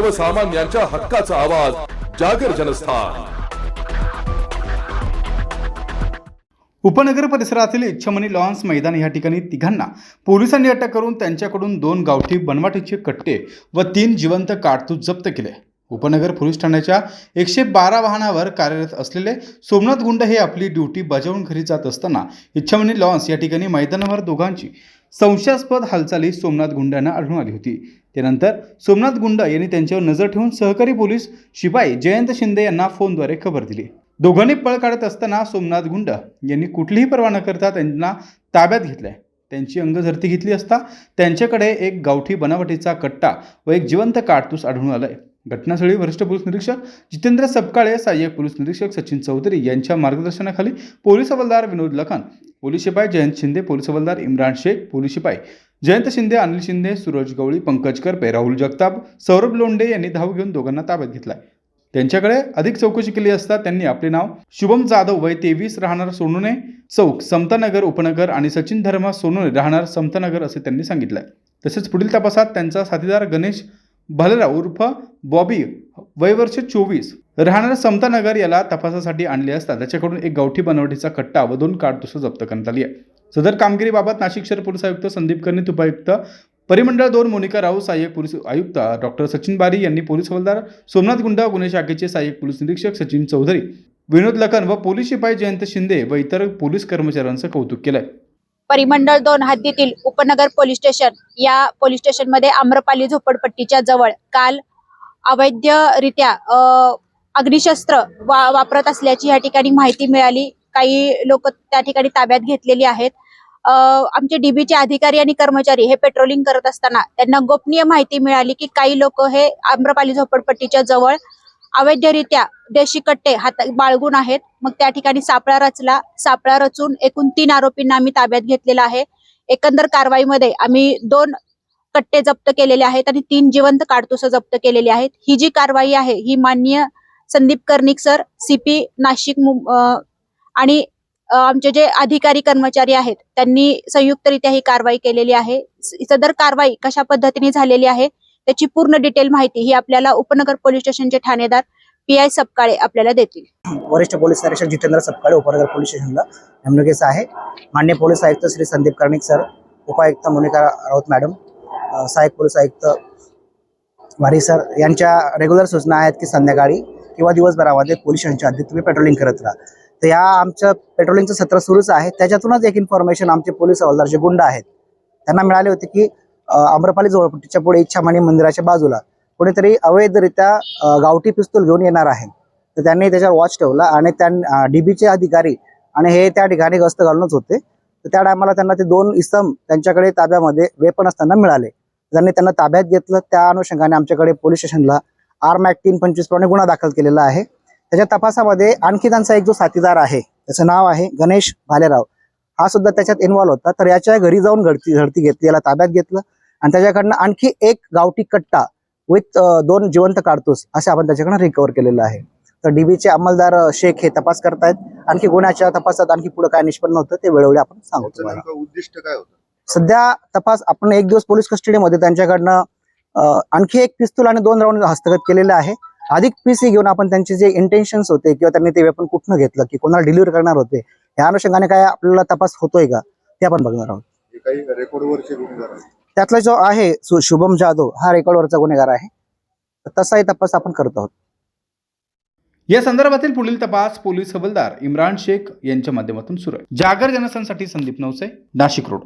सर्वसामान्यांच्या हक्काचा आवाज जागर जनस्थान. उपनगर परिसरातील इच्छामणी लॉन्स मैदान या ठिकाणी तिघांना पोलिसांनी अटक करून त्यांच्याकडून दोन गावठी बनवाटीचे कट्टे व तीन जिवंत कारतूस जप्त केले. उपनगर पोलीस ठाण्याच्या एकशे बारा वाहनावर कार्यरत असलेले सोमनाथ गुंड हे आपली ड्युटी बजावून घरी जात असताना इच्छामणी लॉन्स या ठिकाणी मैदानावर दोघांची संशयास्पद हालचाली सोमनाथ गुंडांना आढळून आली होती. त्यानंतर सोमनाथ गुंड यांनी त्यांच्यावर नजर ठेवून सहकारी पोलीस शिपाई जयंत शिंदे यांना फोनद्वारे खबर दिली. दोघांनी पळ काढत असताना सोमनाथ गुंड यांनी कुठलीही पर्वा न करता त्यांना ताब्यात घेतलंय. त्यांची अंगझरती घेतली असता त्यांच्याकडे एक गावठी बनावटीचा कट्टा व एक जिवंत काडतूस आढळून आलाय. घटनास्थळी वरिष्ठ पोलीस निरीक्षक जितेंद्र सपकाळे सहाय्यक पोलीस निरीक्षक सचिन चौधरी यांच्या मार्गदर्शनाखाली पोलीस हवालदार विनोद लखन पोलीस शिपाई जयंत शिंदे पोलीस हवालदार इम्रान शेख पोलीस शिपाई जयंत शिंदे अनिल शिंदे सूरज गवळी पंकज करपे राहुल जगताप सौरभ लोंडे यांनी धाव घेऊन दोघांना ताब्यात घेतलाय. त्यांच्याकडे अधिक चौकशी केली असता त्यांनी आपले नाव शुभम जाधव वय तेवीस राहणार सोनुने चौक समतानगर उपनगर आणि सचिन धर्मा सोनुने राहणार समतानगर असे त्यांनी सांगितलंय. तसेच पुढील तपासात त्यांचा साथीदार गणेश भालेराव उर्फ बॉबी वयवर्ष चोवीस. राहणारा समतानगर याला तपासासाठी आणले असता त्याच्याकडून एक गावठी बनवटीचा कट्टा व दोन काडतुसं जप्त करण्यात आली आहे. सदर कामगिरीबाबत नाशिक शहर पोलीस आयुक्त संदीप कर्णित उपायुक्त परिमंडळ दोन मोनिका राव सहाय्यक पोलीस आयुक्त डॉक्टर सचिन बारी यांनी पोलीस हवालदार सोमनाथ गुंडा गुन्हे शाखेचे सहाय्यक पोलीस निरीक्षक सचिन चौधरी विनोद लखन व पोलीस शिपाई जयंत शिंदे व इतर पोलीस कर्मचाऱ्यांचं कौतुक केलं आहे परिमंडळ दोन हद्दीतील उपनगर पोलीस स्टेशन या पोलीस स्टेशनमध्ये आम्रपाली झोपडपट्टीच्या जवळ काल अवैधरित्या अ, अग्निशस्त्र वा वापरत असल्याची या ठिकाणी माहिती मिळाली. काही लोक त्या ठिकाणी ताब्यात घेतलेली आहेत. अ, आमचे डीबीचे अधिकारी आणि कर्मचारी हे पेट्रोलिंग करत असताना त्यांना गोपनीय माहिती मिळाली की काही लोक हे आम्रपाली झोपडपट्टीच्या जवळ अवैधरित्या देशी कट्टे हात बाळगून आहेत. मग त्या ठिकाणी सापळा रचला. सापळा रचून एकूण तीन आरोपींना आम्ही ताब्यात घेतलेला आहे. एकंदर कारवाईमध्ये आम्ही दोन कट्टे जप्त केलेले आहेत आणि तीन जिवंत काडतुसं जप्त केलेली आहेत. ही जी कारवाई आहे ही माननीय संदीप कर्णिक सर सीपी नाशिक आणि आमचे जे अधिकारी कर्मचारी आहेत त्यांनी संयुक्तरित्या ही कारवाई केलेली आहे. सदर कारवाई कशा पद्धतीने झालेली आहे त्याची पूर्ण डिटेल माहिती ही आपल्याला उपनगर पोलीस स्टेशनचे ठाणेदार पी आय सपकाळे आपल्याला देतील. वरिष्ठ पोलीस निरीक्षक जितेंद्र सपकाळे उपनगर पोलीस स्टेशनला नेमणुकीस आहे मान्य पोलीस आयुक्त श्री संदीप कर्णिक सर उपायुक्त मोनिका राऊत मॅडम सहायक सहाय्यक पोलीस आयुक्त वारी सर यांच्या रेग्युलर सूचना आहेत की संध्याकाळी किंवा दिवसभरामध्ये पोलीस स्टेशनच्या हद्दीत तुम्ही पेट्रोलिंग करत राहा. तर या आमचं पेट्रोलिंगचं सत्र सुरूच आहे. त्याच्यातूनच एक इन्फॉर्मेशन आमचे पोलीस हवालदार जे गुंड आहेत त्यांना मिळाले होते की आम्रपाली जवळपट्टीच्या पुढे इच्छामणी मंदिराच्या बाजूला कोणीतरी अवैधरित्या गावठी पिस्तूल घेऊन येणार आहे. तर त्यांनी त्याच्यावर वॉच ठेवला आणि त्या डीबीचे अधिकारी आणि हे त्या ठिकाणी गस्त घालूनच होते. तर त्या टायमाला त्यांना ते दोन इसम त्यांच्याकडे ताब्यामध्ये वेपन असताना मिळाले. त्यांनी त्यांना ताब्यात घेतलं त्या अनुषंगाने आमच्याकडे पोलीस स्टेशनला आर्म ऍक्ट तीन पंचवीस प्रमाणे गुन्हा दाखल केलेला आहे. त्याच्या तपासामध्ये आणखी त्यांचा एक जो साथीदार आहे त्याचं नाव आहे गणेश भालेराव. हा सुद्धा त्याच्यात इन्व्हॉल्व होता तर याच्या घरी जाऊन घडती झडती घेतली याला ताब्यात घेतलं. आणि त्याच्याकडनं आणखी एक गावठी कट्टा विथ दोन जिवंत काडतूस असे आपण त्याच्याकडनं रिकव्हर केलेलं आहे. तर डीबीचे अंमलदार शेख हे तपास करतायत. आणखी गुन्ह्याच्या तपासात आणखी पुढे काय निष्पन्न होतं ते वेळोवेळी आपण सांगू याचं तुम्हाला. नेमकं उद्दिष्ट काय होतं? सध्या तपास आपण एक दिवस पोलीस कस्टडीमध्ये त्यांच्याकडनं आणखी एक पिस्तूल आणि दोन राऊंड हस्तगत केलेले आहे. अधिक पीसी घेऊन आपण त्यांचे जे इंटेन्शन्स होते किंवा त्यांनी ते वेपन कुठनं घेतलं की कोणाला डिलिव्हर करणार होते या अनुषंगाने काय आपल्याला तपास होतोय का ते आपण बघणार आहोत. त्यातला जो आहे शुभम जाधव हा रेकॉर्डवरचा गुन्हेगार आहे. तसाही तपास आपण करत आहोत. या संदर्भातील पुढील तपास पोलीस हवालदार इम्रान शेख यांच्या माध्यमातून सुरू आहे. जागर जनसंसाठी संदीप नवसे नाशिक रोड.